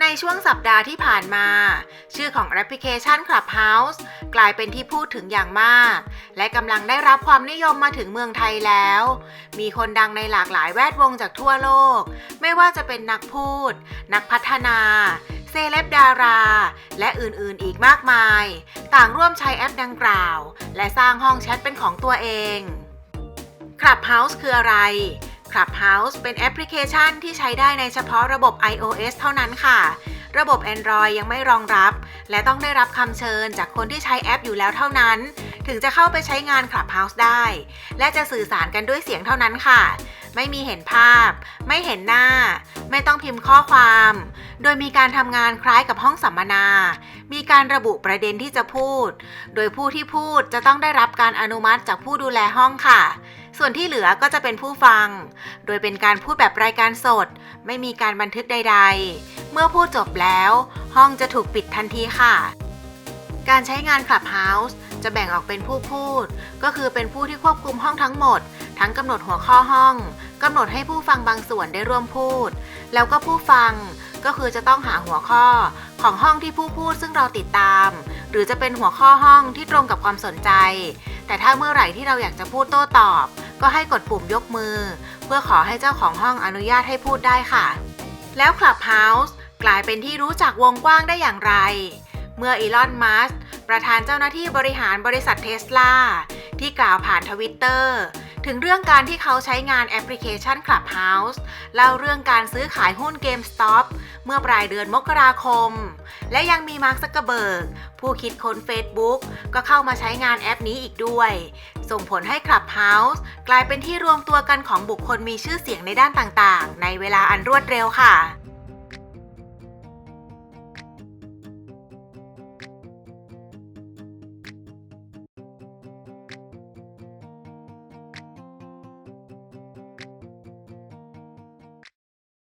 ในช่วงสัปดาห์ที่ผ่านมา ชื่อของแอปพลิเคชัน Clubhouse กลายเป็นที่พูดถึงอย่างมาก และกำลังได้รับความนิยมมาถึงเมืองไทยแล้ว มีคนดังในหลากหลายแวดวงจากทั่วโลก ไม่ว่าจะเป็นนักพูด นักพัฒนา เซเลบดารา และอื่นๆอีกมากมาย ต่างร่วมใช้แอปดังกล่าว และสร้างห้องแชทเป็นของตัวเอง Clubhouse คืออะไร Clubhouse เป็นแอปพลิเคชันที่ใช้ได้ในเฉพาะระบบ iOS เท่านั้นค่ะ ระบบ Android ยังไม่รองรับ และต้องได้รับคำเชิญจากคนที่ใช้แอปอยู่แล้วเท่านั้น ถึงจะเข้าไปใช้งาน Clubhouse ได้ และจะสื่อสารกันด้วยเสียงเท่านั้นค่ะ ไม่มีเห็นภาพ ไม่เห็นหน้า ไม่ต้องพิมพ์ข้อความ โดยมีการทำงานคล้ายกับห้องสัมมนามีการระบุประเด็นที่จะพูด โดยผู้ที่พูดจะต้องได้รับการอนุมัติจากผู้ดูแลห้องค่ะ ส่วนที่เหลือก็จะเป็นผู้ฟัง โดยเป็นการพูดแบบรายการสด ไม่มีการบันทึกใด ๆ เมื่อพูดจบแล้ว ห้องจะถูกปิดทันทีค่ะ การใช้งาน Clubhouse จะแบ่งออกเป็นผู้พูด ก็คือเป็นผู้ที่ควบคุมห้องทั้งหมด ทั้งกำหนดหัวข้อห้องกำหนดให้ผู้ฟังบางส่วนได้ร่วมพูด แล้วก็ผู้ฟังก็คือจะต้องหาหัวข้อของห้องที่ผู้พูดซึ่งเราติดตาม หรือจะเป็นหัวข้อห้องที่ตรงกับความสนใจ แต่ถ้าเมื่อไหร่ที่เราอยากจะพูดโต้ตอบ ก็ให้กดปุ่มยกมือ เพื่อขอให้เจ้าของห้องอนุญาตให้พูดได้ค่ะ แล้ว Clubhouse กลายเป็นที่รู้จักวงกว้างได้อย่างไร เมื่ออีลอน มัสประธานเจ้าหน้าที่บริหารบริษัทเทสลาที่กล่าวผ่านทวิตเตอร์ ถึงเรื่องการที่เขาใช้งานแอปพลิเคชัน Clubhouse เล่าเรื่องการซื้อขายหุ้น GameStop เมื่อปลายเดือนมกราคม และยังมีมาร์คซักเกอร์เบิร์กผู้คิดค้น Facebook ก็เข้ามาใช้งานแอปนี้อีกด้วย ส่งผลให้ Clubhouse กลายเป็นที่รวมตัวกันของบุคคลมีชื่อเสียงในด้านต่างๆ ในเวลาอันรวดเร็วค่ะ